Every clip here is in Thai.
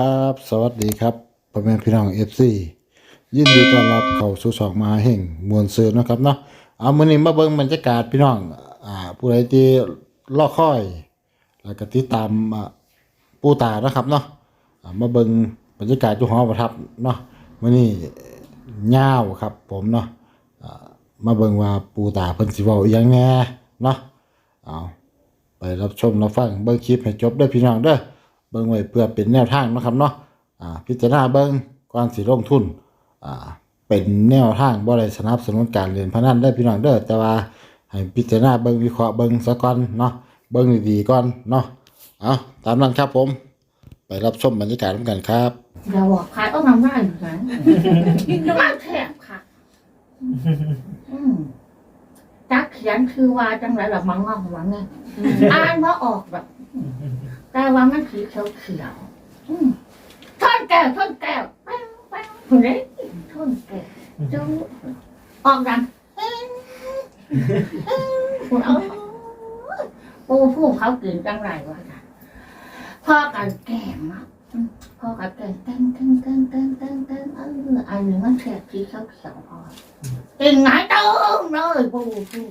ครับ สวัสดีครับพ่อแม่พี่น้องเอฟซียินดีต้อนรับเข้าสู่ช่องมหาเฮงมวลเสือนะครับเนาะเอามื้อนี้มาเบิ่งบรรยากาศพี่น้องอ่าผู้ใดที่รอคอย แล้วก็ติดตามปู่ตานะครับเนาะมาเบิ่งบรรยากาศอยู่หอประทับเนาะมื้อนี้ยาวครับ ผมเนาะมาเบิ่งว่าปู่ตาเพิ่นสิเว้าอีหยังแน่เนาะเอาไปรับชมรับฟังเบิ่งคลิปให้จบเด้อพี่น้องเด้อ เบิ่งไว้เพื่อเป็นแนวทางเนาะครับเนาะอ่าพิจารณาเบิ่งก่อนสิลงทุนอ่าเป็นแนวทางบ่ได้สนับสนุนการเล่นพนันได้อพี่น้องเด้อแต่ว่าให้พิจารณาเบิ่งวิเคราะห์เบิ่งซะก่อนเนาะเบิ่งดีๆก่อนเนาะเอาตามนั้นครับผม ไปรับชมบรรยากาศกันครับอย่าบอกใครต้องทำได้เหมือนกันมาแทบค่ะ อืมจักเขียนคือว่าจังไรแบบมังงอกมังไงอ่านว่าออกแบบ แต่ว่ามันสีเขียวเขียวๆอืมท่อนแก้วท่อนแก้วแป้งแป้งคุณเล็กท่อนแก้วจูออกดังเอ้ยเอ้ยคุณเอาปูผู้เขากินจังไรวะจ๊ะพ่อกันแก่มากพ่อกับเก่งเต้นเต้นเต้นเต้นเต้นเต้นเอออันนี้มันแฉกสีเขียวเขียวพอเก่งไหนเติมเลยปูปู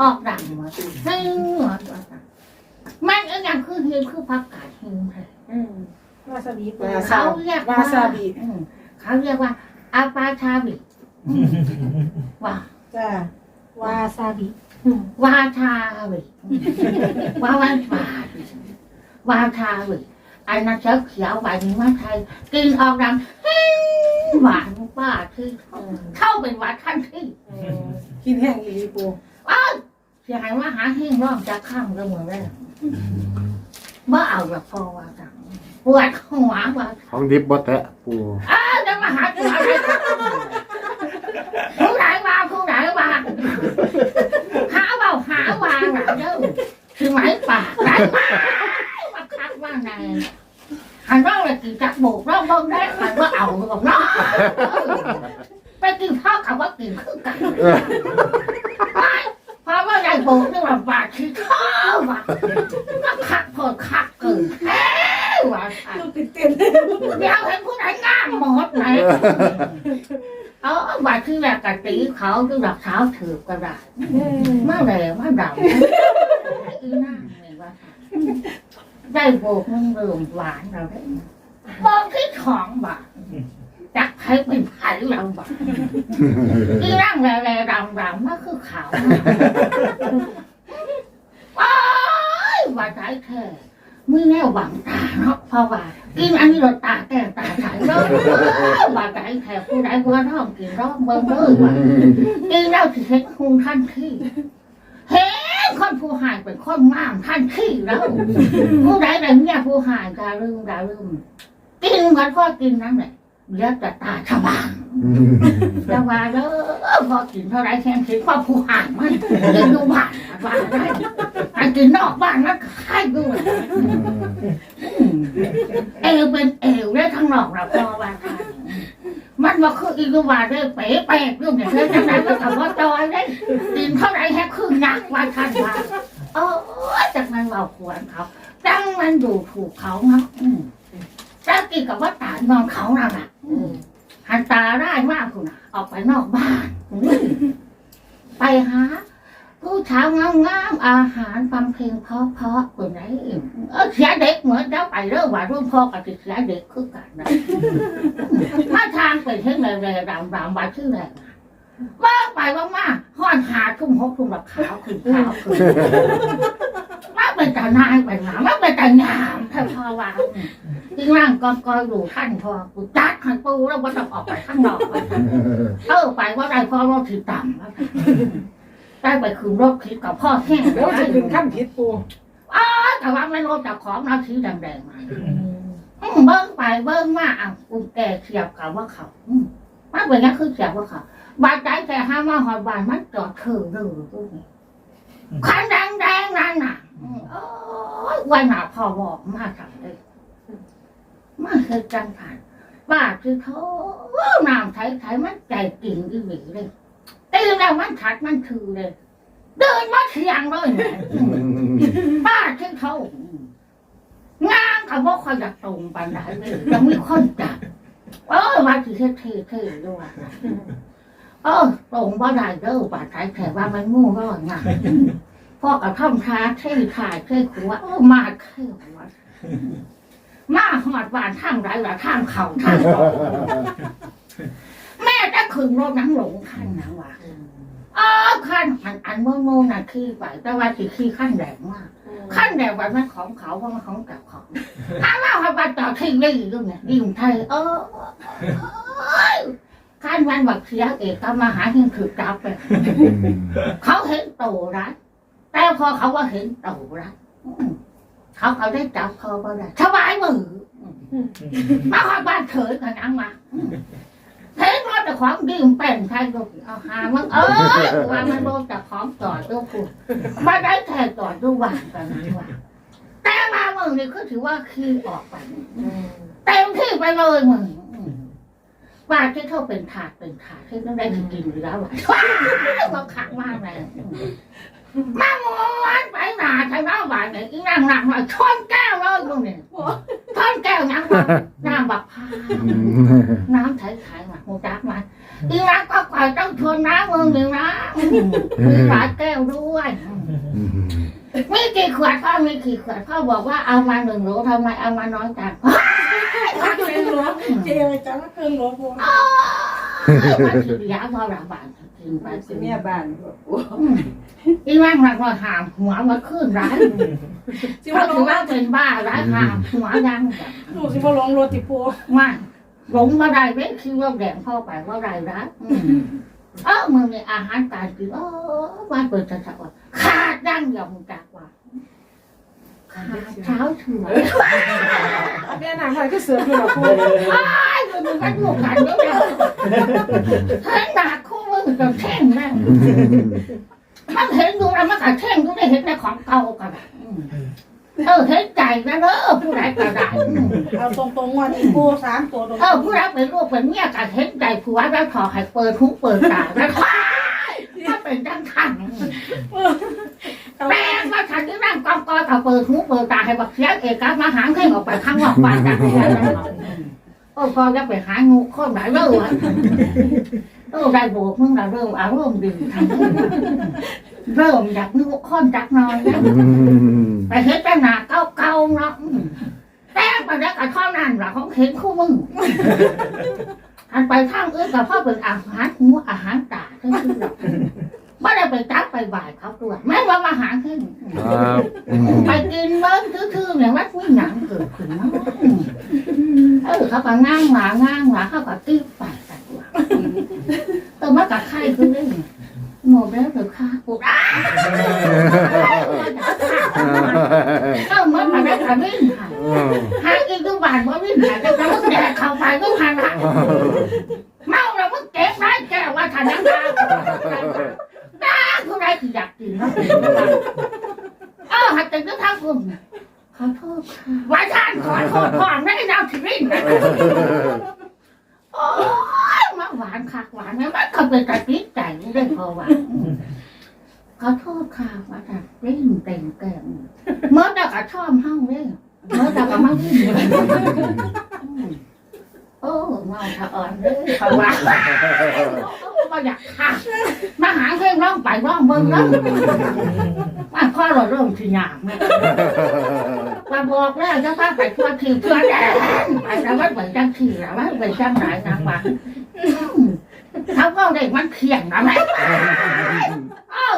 ออกดังมาสิเฮ้ยหัวตัวตามันก็ยัง คือเฮียคือพักกาดหิงเลยอืมวาซาบิปูเขาเรียกวาว่าซาบิอืมเขาเรียกว่าอาปาชาบิอืมว่าจ้าวาซาบิวาชาบิวาวันปาบิวาชาบิอันนั้นเขียวเขียวใบนี้มาไทยกินออกดังเฮ้ยหวานป้าที่เข้าเป็นหวานขั้นที่กินแห้งอีหลีปูอ้าวเสียหายว่าหาเฮงร่องจะข้ามก็เหมือนได้ เมื่อเอาแบบพอว่าจังปวดหัวว่าของดิบบ่แตะปูอ้าวจะมาหาตัวอะไรผู้ไหนมาผู้ไหนมาหาเบาหาวางหลังเด้อคือไหมปากไหนมามาคักว่าไงหันร่องเลยกินจักโบกร่องบ้องได้หันว่าเอาหรือเปล่าเนาะไปกินข้าวกับว่ากินคือกันเพราะว่าได้โบกนี่ว่าบาดที่ข้าวว่ะมาคักพอคักเกินแท้ว่ะ ลูกติดเต้น เดี๋ยวเห็นผู้ใดงามหมดไหน เออบาดที่แรกกะตีเขาที่หลักเท้าถือก็ได้มาแหลมาดำอีนั่งนี่ว่าได้โบกมึงเริ่มหวานเราได้มองที่ของบาทจักใครเป็นไผ่เราบาทอีร่างแร่แร่ดำดำมันคือขาวว้ายว่าใจแท้มือแน่หวังตาเนาะเพราะว่า กินอันนี้เราตาแก้ตาใสเนาะว่าใจแท้ผู้ใดว่าร้องกินร้องเบิ่งเลยว่ากินแล้วสิเห็นคุงท่านที่เห็นคนผู้หายเป็นคนงามท่านที่แล้วผู้ใดแต่เนี่ยผู้หายดาลืมดาลืมกินมันก็กินนั่นแหละเดี๋ยวแต่ตาฉบาง จะว่าเด้อพอกินเท่าไรแค่คิดว่าผู้ห่างมันเดินดูบ้านว่าได้ไอ้กินนอกบ้านนักใครดูเอวเป็นเอวได้ทั้งนอกเราพอว่าค่ะมันมาคืออีกว่าได้เป๋แปกเรื่องเนี่ยได้จังไหนก็ทำว่าจอยได้กินเท่าไรแค่ครึ่งนักว่าท่านว่าเออจากนั้นเราควรเขาจังมันอยู่ถูกเขาเนาะอืมแต่กินกับว่าตายนอนเขาน่ะนะอืม หันตาได้มากคุณน่ะออกไปนอกบ้านอืมไปหาผู้ชาวงามงามๆอาหารฟังเพลงเพราะเพราะคนไหนเออเสียเด็กเหมือนเจ้าไปเรื่องว่ารุ่นพ่อกับติเสียเด็กคือกันนะมาทางไปเช่นไรไรดำดำว่าชื่ออะไรนะว่าไปว่ามาห้อนหาทุ่มหกทุ่มแบบขาวขึ้นขาวขึ้นมาเป็นตานายไปหนามาเป็นตางาม ถ้าพอว่าที่ร่างก็ก็อยู่ท่านพอกูจัดให้ปูแล้วว่าต้องออกไปข้างนอกว่าซั่นเออไปว่าได้พ่อรถถือต่ำว่าซั่นได้ไปคืนรถคิดกับพ่อแห้งแล้วจะถึงขั้นพิษปูอ้าวแต่ว่าไม่รถจากของเราถือแดงๆมาอืมเบิ้งไปเบิ้งมาอะกูแก่เทียบกับว่าเขาอืมมาเป็นงั้นคือเทียบว่าเขาบาดใจแต่ห้ามมาหอยบานมันจอดเถื่อเลย พวกนี้ขันแดงๆนั่นน่ะอืมโอ้ยวันหนาพอบอกมาสั่งเลยมาเคยจังผ่านว่าคือเขาน้ำไทยไทยมันใจกิ่งอีหลีเลยตื่นแล้วมันขัดมันคือเลย เดินมาเทียงเลยเนี่ยป้าคือเขางานก็บ่ค่อยอยากตรงปานใดเลยยังมีคนจับเออว่าสิเท่เท่เท่ด้วยนะ เออตรงบ่ได้เด้อบาดใจแค่ว่ามันงูร้อนงามพ่อก็ท่องท้าเท่ถ่ายเท่ขัวเออมาเท่หัวมาหอดบานทางไรล่ะทางเขาทางตรงแม่จะขึ้นรถนังหลงคันนะวะเออคันอันอันโมโมน่ะขี่ไปแต่ว่าสิขี่ขั้นแรงมากขั้นแดงวันนั้นของเขาเพราะมันของเก่าของถ้าว่าเขาไปต่อทิ้งได้อยู่ตรงเนี้ยยิ่งไทยเออ ขั้นวันบักเสียเอกทำมาหาเงินถือจับไปเขาเห็นโตรัดแต่พอเขาว่าเห็นโตรัดเขาเขาได้จับเขาก็ได้สบายมือมาขอบ้านเถยกันอังมาเห็นว่าแต่ของดื่มแป้งไทยก็เอาหามันเออว่ามันโดนแต่ของต่อตัวกูมาได้แทนก่อนดูหวานกันนะว่าแต่มามึงนี่ก็ถือว่าคือออกไปเต็มที่ไปเลยมึง ว่าที่เขาเป็นถาดเป็นถาดที่ต้องได้กินอยู่แล้วว่ะเขาขังมากเลยมาหมอนไปหนาทางน้าหวานเนี่ยอีนั่งหนักมาชนแก้วเลยมึงเนี่ยชนแก้วน้ำบักน้ำบักพาน้ำใสๆมาหูจักมาอีนั่งก็คอยต้องชนน้ำมึงหนึ่งนะมีหลายแก้วด้วย มีกี่ขวดพ่อมีกี่ขวดพ่อบอกว่าเอามาหนึ่งโหลทำไมเอามาน้อยจังเป็นหลวงเจียวจังเกินหลวงปูมันสิยาพอระบาดกินไปสิสิเมียบ้านปูอีแม่งมันก็หามหัวมาขึ้นร้ายสิเขาว่าลถืองว่าเป็นบ้าร้ายหามหัวยังจังลูกสิว่าลงรถติปูว่าหลงมาได้เว้ยคือว่าแดงพ่อไปว่าไรร้ายเออมึงมีอาหารการกินเออมาเปิดจะจะว่า ขาดดังอย่ามึงจักว่าขาดเช้าเถื่อนแม่นางหน่อยก็เสืออยู่หรอปูไอ้เงินมันอยู่กันเยอะเลยเห็นหนักคู่มือกับแท่งแม่งมันเห็นดูแล้วมันกับแท่งดูได้เห็นในของเก่ากันอะอืมเออเห็นใจนะเด้อผู้ใดก็ได้อืมเอาตรงๆวันนี้ปูสามตัวตรงเออผู้ใดเป็นลูกเป็นเมียก็เห็นใจผัวแล้วขอให้เปิดหูเปิดตาแล้วควายถ้า เป็นจังทันแม่งว่าฉันที่นั่งกองกอถ้าเปิดหูเปิดตาให้บักเสียงเอกมาหางให้ออกไปข้างนอกบ้านกันเออพอจะไปหางูคนไหนเลิกวะเออได้โบกมึงเราเริ่มอารมณ์ดีทำให้เริ่มอยากนึกว่าค้อนจักหน้อยแล้วไปเห็นแต่หนาเก่าๆเนาะอืมแต่ไปแล้วกับท่อนั่นล่ะของเห็นคู่มึงอันไปทางอื่นกับพ่อเป็นอาหารหัวอาหารตาทั้งสิ้นหรอก ไม่ได้ไปตักไปบ่ายเขาตัวแม่ว่ามาหาขึ้นครับไปกินเบิ้งคือๆเนี่ยว่ามีหนังเกิดขึ้นเนาะเออเขาก็ง่างหมาง่างหมาเขาก็กิ้วไปแต่ตัวเออมากับใครคือเรื่องหมดแล้วเดี๋ยวฆ่ากูอ้าวก็มันมาได้กับวิ่งค่ะหากินทุกวันว่าวิ่งค่ะจะทำแดกเข้าไปก็พันละเมาแล้วมึงเก็บได้แกว่าทันยังไงได้ผู้ใดคืออยากกินเนาะเออหัดแต่ก็ทำคุณขอโทษค่ะว่าท่านขอโทษก่อนไม่ได้นำถึงวิ่งนะโอ้ยมาหวานคักหวานเนี่ยมันก็เป็นกระติกใจนี่ได้พอหวานขอโทษค่ะว่าท่านวิ่งเต็มแก้มเมื่อแต่ก็ชอบห้องเลยเมื่อแต่ก็มาวิ่งโอ้ เมาถะอ่อนเลยเขาว่ามาอยากค่ะมาหาเพื่อนร้องไปร้องเบิ่งแล้วมาพ่อเราเริ่มสิหยาบเนี่ยมาบอกแล้วจะพาไปทั่วร์ทีทัวร์แดนไปแล้วมันเหมือนจังขี่แล้วมันเป็นจังไหนนะวะเขาก็เด็กมันเขียนนะแม่เอ้า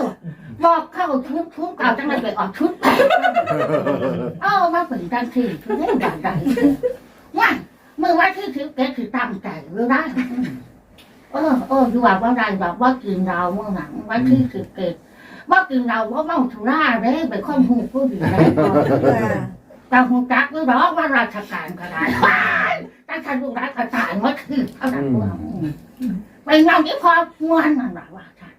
บอกเข้าชุดชุดเก่าจังเลยไปออกชุดใหม่เอ้ามาเป็นจังขี่ทุกอย่างใดว่า มื่อวันที่ทิพย์แกคือตั้งใจหรือได้เออเอออยู่ว่าว่าไรแบบว่ากินเราเมื่อหนังวันที่สิบเกตว่ากินเราว่าเมาสุราเด้ไปข้อมูผู้ดีได้ก่อนแต่หูจักหรือร้องว่าราชการก็ได้ตั้งแต่ลูรัฐกาลว่าคือเท่านั้นว่าเป็นเงาที่พอมวนนั่นแหละว่าท่าน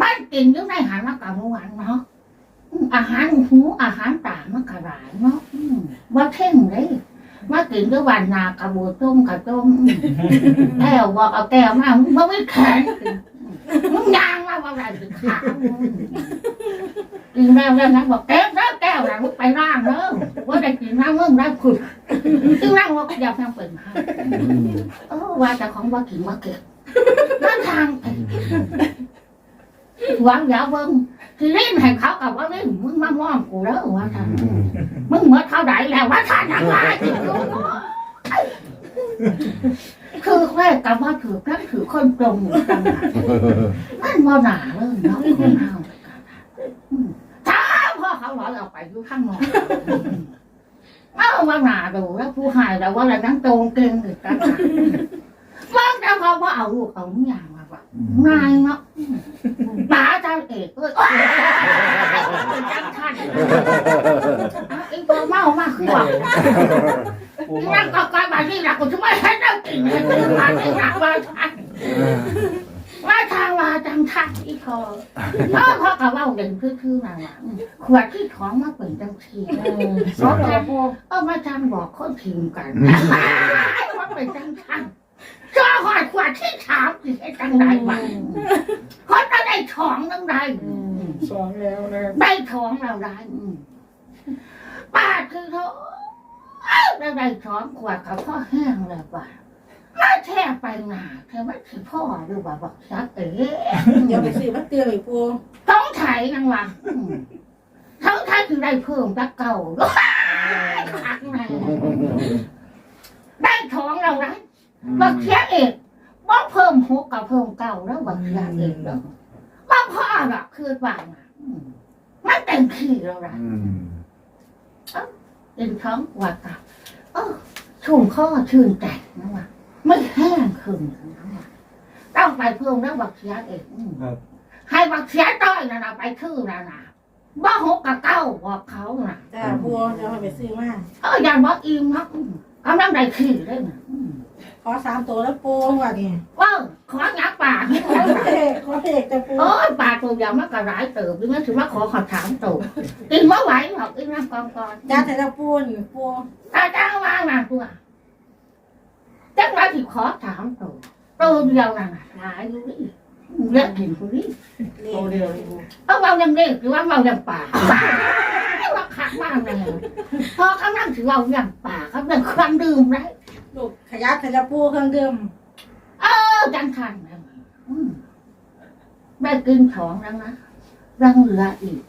มันกินอยู่ในหารมากกว่าเมื่อวานเนาะอาหารหูอาหารตามันกระไรเนาะว่าเท่งเลย มากินด้วยวันนากระบูต้มกระต้มแก้วบอกเอาแก้วมามึงไม่แข็งมึงยางมาว่าอะไรถึงขามึงกินแล้วแล้วนะบอกแก้วแล้วแก้วนะมึงไปร่างเด้อว่าได้กินน้ำเมื่อได้คุณซึ่งนั่งว่าอยากยังเป็นให้เออว่าแต่ของว่ากินว่าเก็บนั่นทางไป หวังอย่าเบิ่งที่เล่นให้เขากับว่าเล่นมึงมามองกูแล้วว่าทางมึงเหมื่อนเท่าไหร่แล้วว่าทางยังไงคือแค่กับว่าถือนั่นถือคนตรงจังหวะมันว่าหนาเลยเนาะคนเฮาถ้าพ่อเขาหลอยออกไปอยู่ข้างนอกเอาว่าหนาดูแล้วผู้หายแล้วว่าอะไรนั่งตรงเก่งอีกกันว่างแต่พอว่าเอาลูกเอาอย่างมาว่าง่ายเนาะป๋า เจ้าเอกเอ้ยจังทันไอ้ตัวเมามาคือว่าที่นั่งก็กลายมาที่หลักกูจะไม่ให้เรากินเลยคือมาที่หลักว่าทันว่าทางว่าจังทันอีพอเพราะเพราะกับว่าเด่นคือคือนั่นแหละขวดที่ท้องมาเปิดจังทีเพราะแต่เออมาจังบอกคนพิมพ์กันว่าเป็นจังทัน เจ้าหอดขวดที่ถามสิให้จังไรบ้างคนจะได้ท้องจังไรสองแล้วนะครับได้ท้องเราได้อืมป้าคือเขาได้ได้ท้องขวดกับพ่อแห้งเลยป่ะมาแช่ไปหนาเธอไม่ถือพ่อหรือว่าบอกซักเอ๋เดี๋ยวไปซื้อมาเตือนอีกปูต้องไถนังวะอืมทั้งไทยคือได้เพิ่มจากเก่าว้ายคักแน่ได้ท้องเราได้ บักเสียเอกบ่เพิ่มหกกับเพิ่มเก้าแล้วบักเสียเอกเนาะบ่พ่อหรอกคือว่าน่ะอืมมันเต็มที่แล้วนะเป็นท้องหวัดกับเออชุ่มข้อชื่นใจนะวะไม่แห้งขึ้นนะวะต้องไปเพิ่มแล้วบักเสียเองอืมครับให้บักเสียต้อยนะนะไปชื่อนะนะบ้าหกกับเก้าบอกเขานะจ้าปูเดี๋ยวไปซื้อมาเอออย่างบอกอิ่มครับอืม กำลังได้ขี้เลยนะอืมขอสามตัวแล้วปูว่านี่ว้าวของับปากขอเอกขอเอกจะปูโอ้ยปากตัวอย่างมันก็ร้ายเติบดิมันถือว่าขอขอถามตัวกินว่าไหวหรอกกินน้ำกองกอนจ้าแต่ละปูนี่ปูตาจ้างว่างนางตัวจังไรที่ขอถามตัวตัวเดียวน่ะหลายอยู่ดิเลือกกินกูดิเลขเดียวเลยปูเอาเบายังเด็กหรือว่าเบายังป่าว่าคักมากเลยพอเขานั่งถือเบายังป่าเขาเป็นเครื่องดื่มไรลูกขยับแต่ละปูเครื่องดื่มเออจังทันนะอืมแม่กินของแล้วนะรังเหลืออีก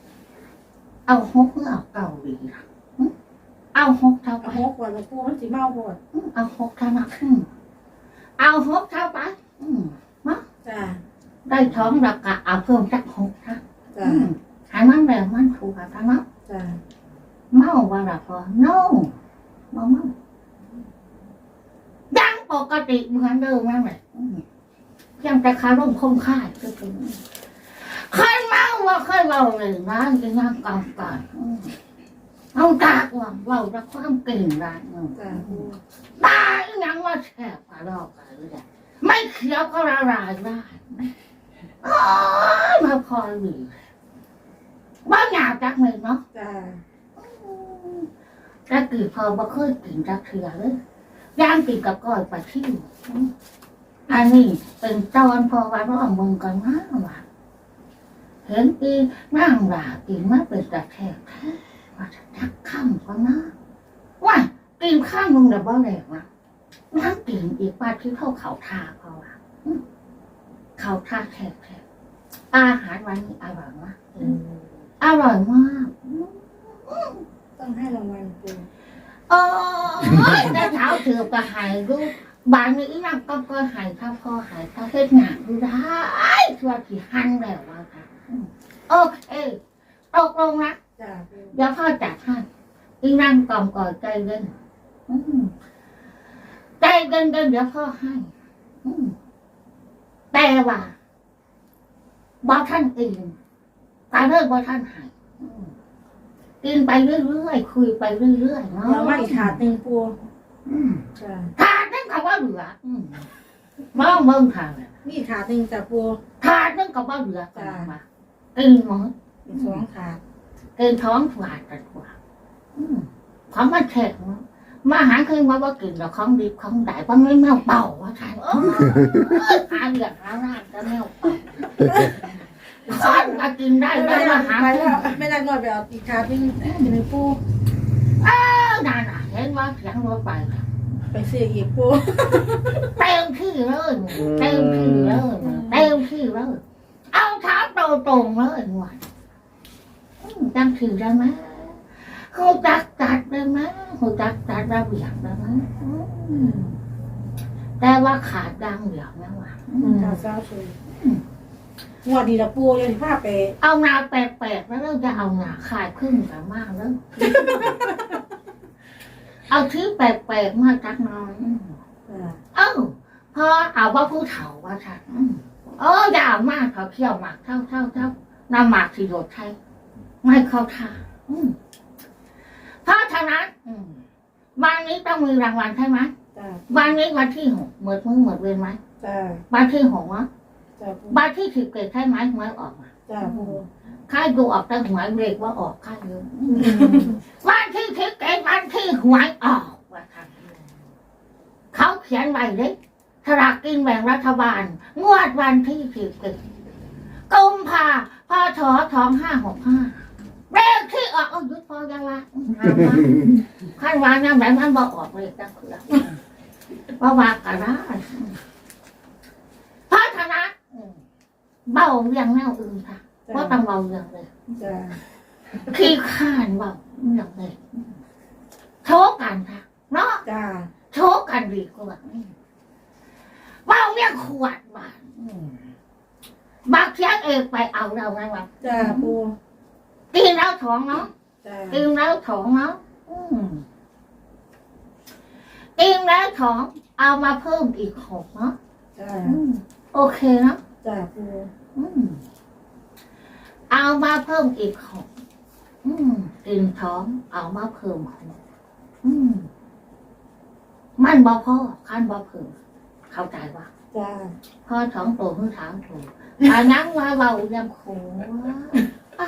เอาหกหรือเอาเก่าดีล่ะอืมเอาหกเท่าไปเอาหกวันละปูมันสีเมาปวดอืมเอาหกเท่านะอืมเอาหกเท่าไปอืมจ้าได้ท้องเรากะเอาเพิ่มจักหกนะจ้าอืมให้มันแบบมันถูกกับทั้งนั้นจ้า เมาว่าละพอ no เมาเมายังปกติเหมือนเดิมนั่นแหละอืมเพียงแต่คาร่มคมค่ายก็คือเคยเมาว่าเคยเมาเลยนะจะนั่งกองก่อนอืมเอาตากว่าเมาแล้วความเก่งร้านอืมจ้าปูตายยังว่าแฉบกระรอกกันเลยไม่เขียวก็ละลายได้โอ้ยมาพอหนีว่าหยาบจักเลยเนาะ จ้าถ้ากินพอบ่เคยกินจักเถื่อเลยย่างกินกับก้อยปลาชิวอืมอันนี้เป็นตอนพอว่าร้องมึงกันมากว่าเห็นปีนั่งหลากินมาเป็นตะแทกแท้ว่าจะทักข้ามก็นะว่ากินข้างมึงเดี๋ยวบ่แหลกนะนั่งกินอีกว่าที่เข้าเขาทาเพราะว่าอืมเขาทาแทกแทกอาหารวันนี้อร่อยมากอร่อยมากอืม ต้องให้รางวัลปูโอ้ยได้เท้าถือก็หายรูปบางนี้นั่งก็ก็หายข้าพ่อหายข้าเฮ็ดหนักดูได้ชัวร์ที่หันแล้วว่าค่ะโอเคตกลงนะจ้าปูเดี๋ยวพ่อจัดให้อีนั่งกล่อมก่อนใจเย็นใจเย็นเดี๋ยวพ่อให้แต่ว่าบอท่านกินตารเลิกบอท่านหาย กินไปเรื่อยๆคุยไปเรื่อยๆเนาะเดี๋ยวมาอีกถาดหนึ่งปูอืมจ้าถาดนึงก็ว่าเหลืออืมมองเบิ่งทางเลยมีอีกถาดหนึ่งจ้าปูถาดนึงก็ว่าเหลือกันจ้ะมากินหมดอีกสองถาดกินท้องถวาดกันกว่าอืมของมันแข็งเนาะมาหาเคยมาว่ากินแล้วของดีของได้ว่าไม่แมวเป่าว่าใช่เออหาเหลือหาราดก็แมวเป่า คนก็กินได้ไม่ได้ได้มาหาไปเพื่แล้อวนไม่ได้นวดไปเอาอีกถาดหนึ่งหนึ่งปูเออนั่นน่ะเห็นว่าเสียงรถไปน่ะไปซื้ออีกปูเต็มที่เลยเต็มที่เลยเต็มที่เลยเอาเท้าตรงตรงๆเลยหวานอืมจำถือได้ไหมเขาจักจัดได้ไหมเขาจักจัดระเบียบได้ไหมอืมแต่ว่าขาดดังเดียวนะว่ะอืม จ้าเศร้าชู งวดดีละปูเลยพาไปเอางาแปลกๆแล้วเราจะเอางาขายครึ่งกันมากแล้วเอาที่แปลกๆมาจักหน้อยอืมอ่าเอ้าพอเอาว่าผู้เฒ่าว่าฉันอืมเออยาวมากเขาเที่ยวหมากเท่าเท่าเท่าน้ำหมากสิโดดใช้ไม่เข้าท่าอืมเพราะฉะนั้นอืมวันนี้ต้องมีรางวัลใช่ไหมจ้าวันนี้วันที่หกเหมือนมือเหมือนเวรไหมจ้าวันที่หกวะ จ้าปูวันที่สิบเกิดใช่ไหมหวยออกมาจ้าปูค่ายดูออกแต่หวยเรียกว่าออกค่ายเยอะวันที่สิบเกิดวันที่หวยออกว่าทำเขาเขียนไว้เลยสลากกินแบ่งรัฐบาล งวดวันที่สิบเกิดกุมภาพอถอทองห้าหกห้าเลขที่ออกเอาหยุดพอยังวะห้ามวะขั้นวางยังแบบมันบอกออกเลยจังเคือว่าว่ากันได้เพราะฉะนั้นอืม เบาเรื่องแนวอื่นค่ะจ้าว่าต้องเบาเรื่องเลยจ้าขี้ข้านเบาเรื่องเลยโชว์กันค่ะเนาะจ้าโชว์กันดีกว่าเบาเรื่องขวดบานอืมบางเทียงเองไปเอาเราไงวะจ้าปูกินแล้วท้องเนาะจ้ากินแล้วท้องเนาะอืมกินแล้วท้องเอามาเพิ่มอีกหกเนาะจ้าอืม โอเคเนาะจ้าปูอืมเอามาเพิ่มอีกหกอืมกินท้อง เอามาเพิ่มหกอืม มันบ่พ่อขั้นบ่เพิ่มเข้าใจว่าจ้าพ่อท้องโตเพิ่งถามถูกอานังว่าเบายังคงว่าอ่า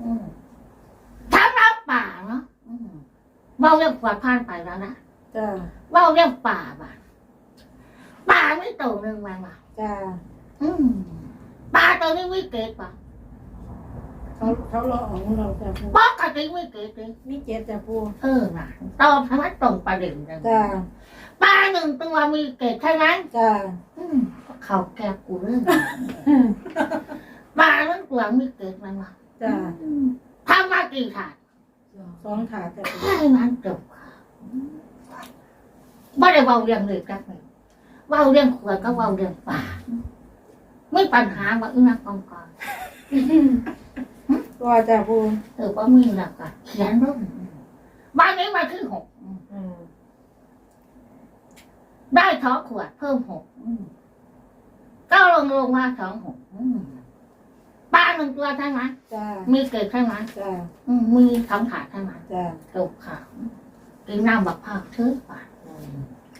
อืมถามรับป่าเนาะอืมเบาเรื่องกวาดผ่านไปแล้วนะจ้าเบาเรื่องป่าบ้าน ป่าไม่โตหนึ่งวันว่ะจ้าอืมป่าตัวนี้วิเกตป่ะเขาเขารอของเราจ้าปูปกติวิเกตเลยมีเจ็ดจ้าปูเออนะตอบให้มันตรงประเด็นเลยจ้าปลาหนึ่งตัวมีเกตใช่ไหมจ้าอืมเขาแกกูเรื่องปลาเรื่องตัวมีเกตมันวะจ้าอืมทำมากี่ถาดสองถาดจ้าปูแค่นั้นจบค่ะไม่ได้เบาเรื่องเลยจัก เลยเบาเรื่องขวดก็เบาเรื่องปลาไม่ปัญหาว่าอีนักกองกอนตัวจ้าปูเออว่ามีหลักอะเขียนร่มบ้านนี้มาที่หกอืมได้ท้องขวดเพิ่มหกอืมก็ลงลงมาท้องหกอืมปลาหนึ่งตัวใช่ไหมจ้ามีเกล็ดใช่ไหมจ้าอืมมีสองขาใช่ไหมจ้าตกขาวกินน้ำบักพร้าวเชื้อปาก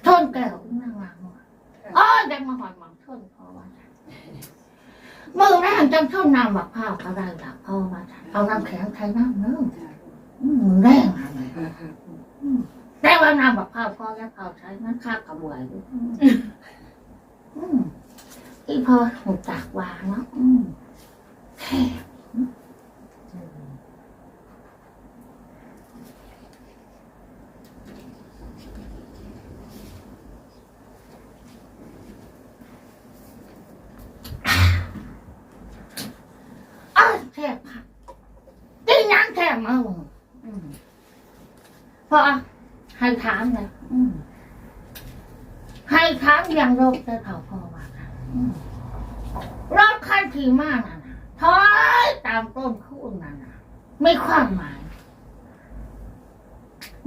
ชนแก้วนั่งวาง ว่าอ๋อยังมาหอนหมังชนพ่อว่ามือแรกจังชนน้ำบักพร้าวก็ได้ละพอว่าเอาน้ำแข็งใช้น้ำเนื้อมือแรงอะไรแต่ว่าน้ำบักพร้าวพ่อและพร้าวใช้มันค่ากระบวยอยู่อืมที่พอหูจักวางเนาะอืมแค่เอ้ยแค่ผักกิน น้ำแค่มาอืมพอให้ถามเลยให้ถามอย่างโรคจะเผาพ่อว่าค่ะอืมรถคันที่มากน่ะถอยตามต้นคูนน่ะนะไม่ความหมาย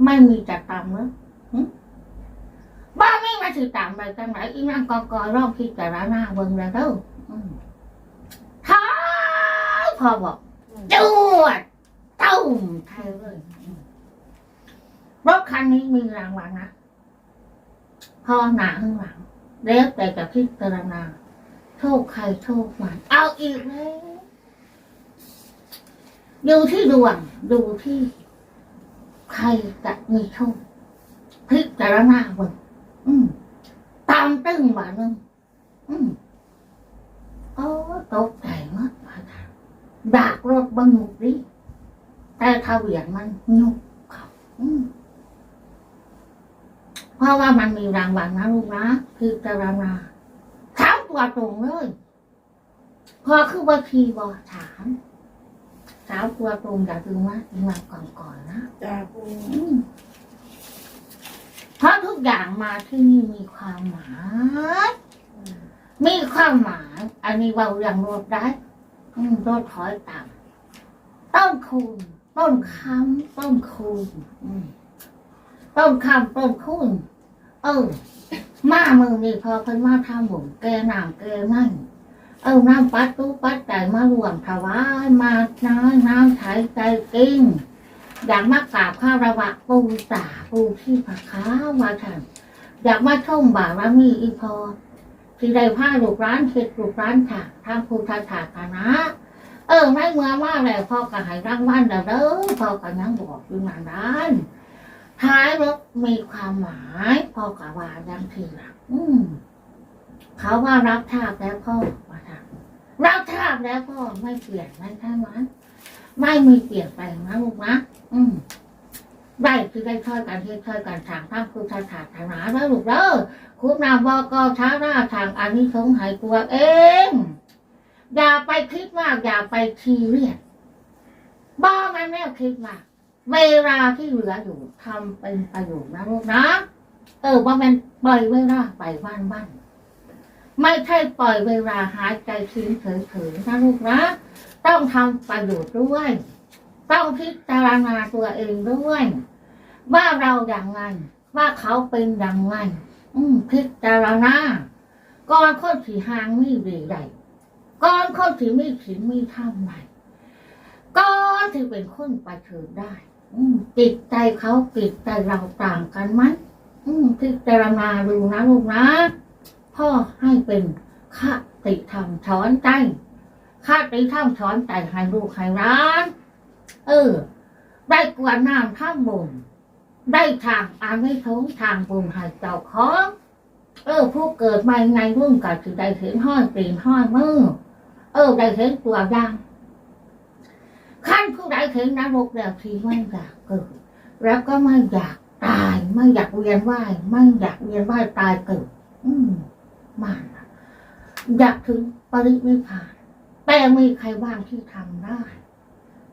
ไม่มีจะตามเนอะบ้าไม่มาถือตามไปจังไหนอีนั่งกอกอรอบพิจารณาเบิ่งแล้วเด้ออืมท้ายพอบอก จวดตุ้มไทยเลยรถ คันนี้มีรางวัลนะพอหนาข้างหลังเรียกแต่จะพิจารณาโชคใครโชคมันเอาอีกแล้วดูที่ดวงดูที่ ใครจะมีโชคพิจารณาเบิ่งอืม ตามตึ้งบานึงอืมโอ้ตกใจมากว่าทาดากรถบรรทุกดิแต่ทะเบียนมันหยุกเขาอืม เพราะว่ามันมีรางวัลนะลูกนะคือจะรางวัลถามตัวตรงเลย พอคือว่าทีบอถามถามตัวตรงอย่าลืมว่าอีมาก่อนก่อนๆนะจ้าปูอืมเพราะทุกอย่างมาที่นี่มีความหมายมีความหมายอันนี้เราอย่างรถได้อืมรถถอยต่ำต้นคูณต้นคำต้นคูณ อืมต้นคำต้นคูณเออมามือนี่พอเพิ่นมาทำบุญแกน้ำแกนั่นเออน้ำปัดตู้ปัดใจมารวมถวายมาน้อยน้ำไถใจกินอยากมากราบข้าวระวะปูตาปูที่ผักข้าวมาทันอยากมาชมบาวามีอีพอที่ได้ผ้าลูกร้านเช็ดลูกร้านถากทางภูทาถากกันะเออไม่เมื่อมากเลยพ่อก็ใหายรางวัลแล้วเด้อพ่อก็ยังบอกอยู่นาน ท้ายรถมีความหมายพ่อก็ว่ายังทีหลังอืมเขาว่ารับทาบแล้วพ่อว่าทำรับทาบแล้วพ่อไม่เปลี่ยนไม่ใช่ไหมไม่มีเปลี่ยนไปนะลูกนะอืมได้คือได้ช่วยกันที่ช่วยกันทางทางภูทาถากทางหนาแล้วลูกเด้อคุณนาบอกก็ช้าหน้าทางอันนี้สงหายตัวเองอย่าไปคิดมากอย่าไปทีเรียสบ้ามันแน่คิดมาก เวลาที่เหลืออยู่ทำเป็นประโยชน์นะลูกนะ เออว่ามันปล่อยเวลาไปบ้านบ้านไม่ใช่ปล่อยเวลาหายใจชื้นเฉยๆนะลูกนะ ต้องทำประโยชน์ด้วย ต้องพิจารณาตัวเองด้วย ว่าเราอย่างไงว่าเขาเป็นอย่างไงอืมพิจารณาก่อนคนที่หางมีดีใดก่อนคนที่มีศีมีธรรมใดก่อนที่เป็นคนไปถึงได้ จิตใจเขาจิตใจเราต่างกันไหมอืมพิจารณาดูนะลูกนะ พ่อให้เป็นคติธรรมสอนใจคติธรรมสอนใจให้ลูกให้ร้าน เออ ได้กวนน้ำท่ามุนได้ทางอาไม่ทงทางบุญใหายเจ้าของ เออ ผู้เกิดมาในรุ่นกับสิได้เห็นห้อยตีนห้อยมือ เออ ได้เห็นตัวอยัง ขั้นผู้ใดเห็นนรกแล้วที่ไม่อยากเกิด แล้วก็ไม่อยากตายไม่อยากเวียนว่ายไม่อยากเวียนว่ายตายเกิด อืมมากนอยากถึงปรินิพพาน แต่มีใครบ้างที่ทำได้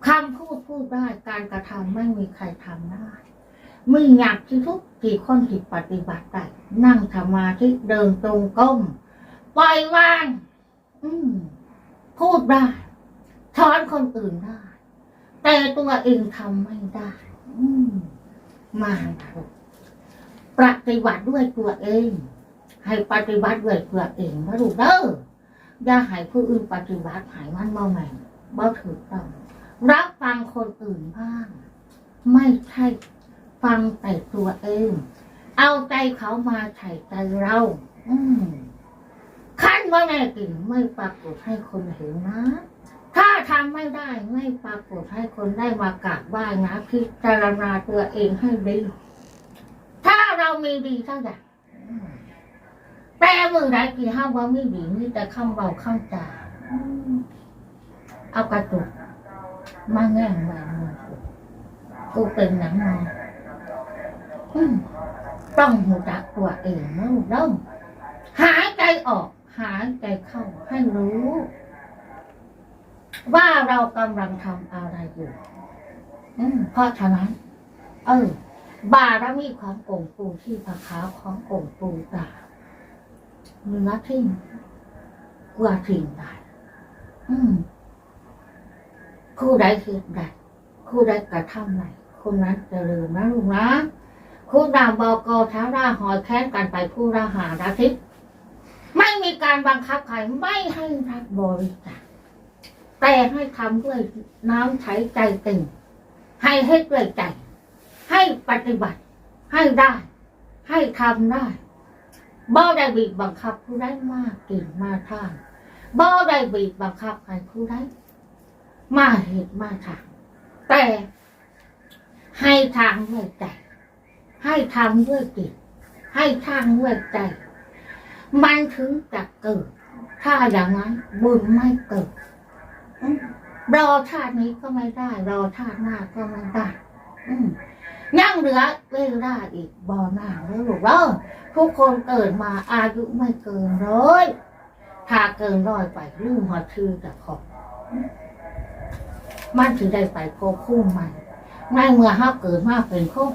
คำพูดพูดได้การกระทำไม่มีใครทำได้มึงอยากที่ทุกกี่คนที่ปฏิบัติได้นั่งสมาธิเดินตรงก้มปล่อยวาง อืมพูดได้สอนคนอื่นได้ แต่ตัวเองทำไม่ได้มาปฏิบัติด้วยตัวเอง ให้ปฏิบัติด้วยตัวเองนะลูกเด้ออย่าให้ผู้อื่นปฏิบัติให้มันบ่แม่บ่ถูกต้องรับฟังคนอื่นบ้าง ไม่ใช่ฟังแต่ตัวเอง เอาใจเขามาใส่ใจเรา อืมขั้นว่าแน่จริงไม่ปรากฏให้คนเห็นนะ ถ้าทำไม่ได้ไม่ปรากฏให้คนได้มากราบไหว้นะพิจารณาตัวเองให้ดี ถ้าเรามีดีเท่าไหร่แต่มือไหนกี่ห้าว่าไม่ดีมีแต่คำเบาคำจาอืมเอากระตุกมาแง่งแหวนมือกูเป็นหนังมาอืมต้องหูจักตัวเองนะลูกน้องหายใจออก หายใจเข้าให้รู้ ว่าเรากำลังทำอะไรอยู่เพราะฉะนั้น เออบารมีขององค์ปูที่พระขาวขององค์ปูตาเนื้อทิ้งกว่าทิ้งได้คู่ใดคือใดคู่ใดกระทำไหนคนนั้นเจริญนะลูกนะคุณรามบอกอท้าราหอยแค้นกันไปผู้ราหาราทิพไม่มีการบังคับใครไม่ให้รับบริจาค แต่ให้ทำด้วยน้ำใช้ใจตึงให้ให้ด้วยใจ ให้ปฏิบัติ ให้ได้ ให้ทำได้บ่ได้บีบบังคับผู้ได้มากกินมาท่าบ่ได้บีบบังคับใครผู้ได้มาเหตุมาทางแต่ให้ทางด้วยใจ ให้ทำด้วยจิตให้ทางด้วยใจ มันถึงจะเกิด ถ้าอย่างนั้นบุญไม่เกิด รอชาตินี้ก็ไม่ได้ รอชาติหน้าก็ไม่ได้อืมยังเหลือเวลาอีกบ่อนาแล้วลูกเด้อทุกคนเกิดมาอายุไม่เกินร้อยถ้าเกินร้อยไปลืมหัวชื่อแต่ขอบมันถึงได้ไปพบคู่ใหม่ไม่เมื่อห้าเกิดมาเป็นคู่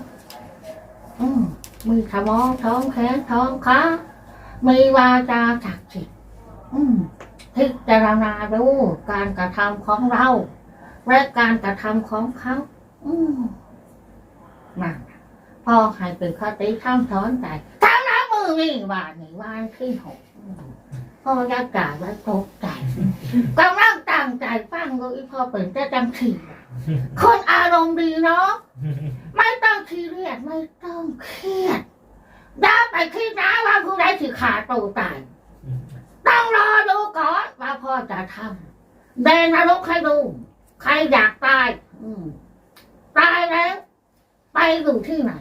อืมมีสมองท้องแขนท้องขามีวาจาจักจิตอืม พิจารณาดูการกระทำของเรา และการกระทำของเขา อืมนั่นพ่อให้เป็นคติข้ามสอนใจทั้งน้ำมือนี่วานนี่วานที่หกพ่ออยากล่าวและตกใจกำลังตั้งใจฟังดูอีพ่อเป็นแต่จำทีคนอารมณ์ดีเนาะไม่ต้องทีเรียดไม่ต้องเครียดอย่าไปคิดนะว่าผู้ใดสิขาดตัวตาย ต้องรอดูก่อนว่าพ่อจะทำเดนนรกให้ดู ใครอยากตาย อืมตายแล้ว ไปอยู่ที่ไหน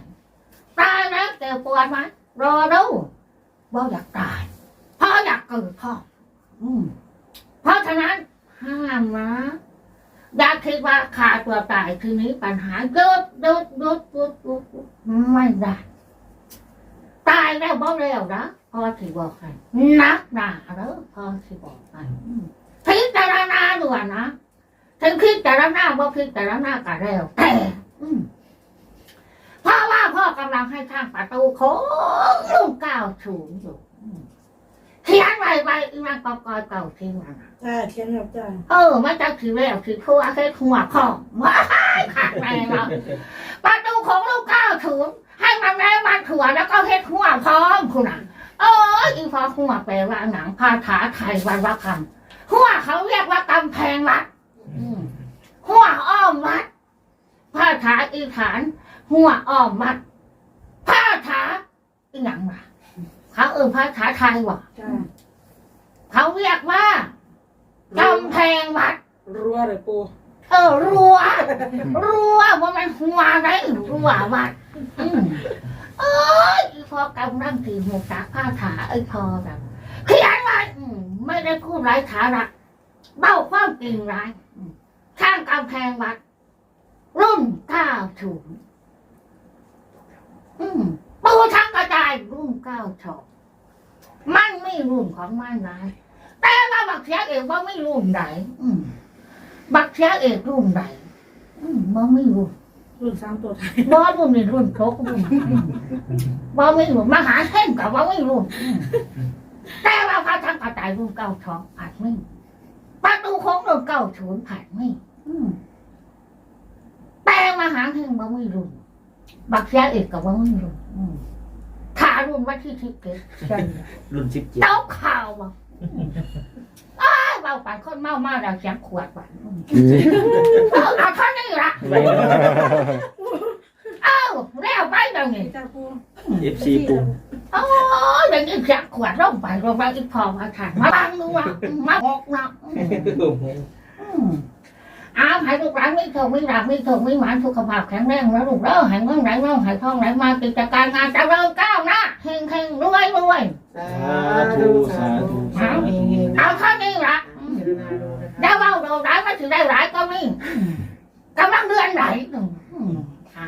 ตายแล้วเจ็บปวดไหมรอดูบ่อยากตายเพราะอยากเกิดพ่อ อืมเพราะฉะนั้นห้ามนะอย่าคิดว่าขาดตัวตายทีนี้ปัญหาเยดยดยดยดยดยดไม่ได้ตายแล้วบ่แล้วนะ พ่อที่บอกให้นักหนาเด้อพ่อที่บอกให้อืมพิจารณาด่วนนะถึงคิดแต่ละหน้าว่าคิดแต่ละหน้าก็แล้วแต่อืมเพราะว่าพ่อกำลังให้ทางประตูโค้งลูกก้าวสูงอยู่อืมเขียนไว้ไว้อีนางกอกอยเก่าทิ้งมันน่ะจ้าเทียนแบบจ้าเออมันจะถือแล้วถือคู่อาเคหัวข้องว้ายขาดไปแล้วประตูของลูกก้าวสูงให้มันแม่มันถั่วแล้วก็เฮ็ดหัวพร้อมคุณน่ะ เอออีพอหัวแปลว่าหนังภาษาไทยวันละคำหัวเขาเรียกว่ากำแพงวัดอืมหัวอ้อมวัดภาษาอีสาน หัวอ้อมวัดภาษาอีหยังวะเขาเออภาษาไทยวะจ้าเขาเรียกว่ากำแพงวัดรัวเลยปูเออรั้วรั้วว่ามันหัวไรรั้ววัดอืม เอ้ยอีพอกำลังถือหัวตาผ้าถาไอ้พอแบบขียนไว้อืมไม่ได้พูดไร้สาระเบ้าความจริงไรายข้างกำแพงวัด รุ่นเก้าถูงอืมปูทั้งกระจายรุ่นเก้าชอบมันไม่รุ่นของมันไรแต่ว่าบักเสียเองว่าไม่รุ่นไหนบักเสียเอกรุ่นใดอืมบ่ไม่รู้ รุ่นสามตัวไทยบ่รุ่นนี่รุ่นโตกรุ่นบ่ไม่รู้มหาเท่งกับบ่ไม่รู้อืมแต่ว่าพระทั้งกระจายรุ่นเก้าท้องผัดไม่ประตูโค้งรุ่นเก้าศูนย์ผัดไม่อืมแต่มหาเท่งบ่ไม่รู้บักเสียเอกกับบ่ไม่รู้อืมขารุ่นว่าที่ทิพย์เกิดเช่นรุ่นสิบเจ็ดเต้าข่าวบ่อ้า วเบาปานคนเมามาแล้วเสียงขวดว่ะอืมเอาเอาเท่านี้ละเอ้าแล้วไปเดี๋ยวนี้จ้าปูเอฟซีปุ่มโอ้ยอย่างนี้จักขวดลงไปลงไปอีกพอมาถ่ายมาบังดูว่ามาหกนะอืมอ้าวให้ลูกหลานไม่โชคไม่รักไม่โชคไม่หวานสุขภาพแข็งแรงแล้วลูกเด้อให้เงินไหลน้องให้ทองไหลมากิจการงานเจะเริ่มก้าวหน้าเฮงเฮงรวยรวยสาธุสาธุเอาเท่านี้ละ พิจารณาดูนะคะได้เบาโดนร้ายมาถึงได้หลายก็มีกำลังเดือนไหนอืมหา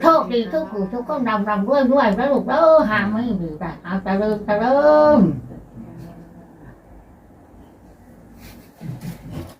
โชคดีทุกผู้ทุกคนรำรำด้วยด้วยแล้วลูกเด้อหาไม่ดีได้เอาเจริญเจริญ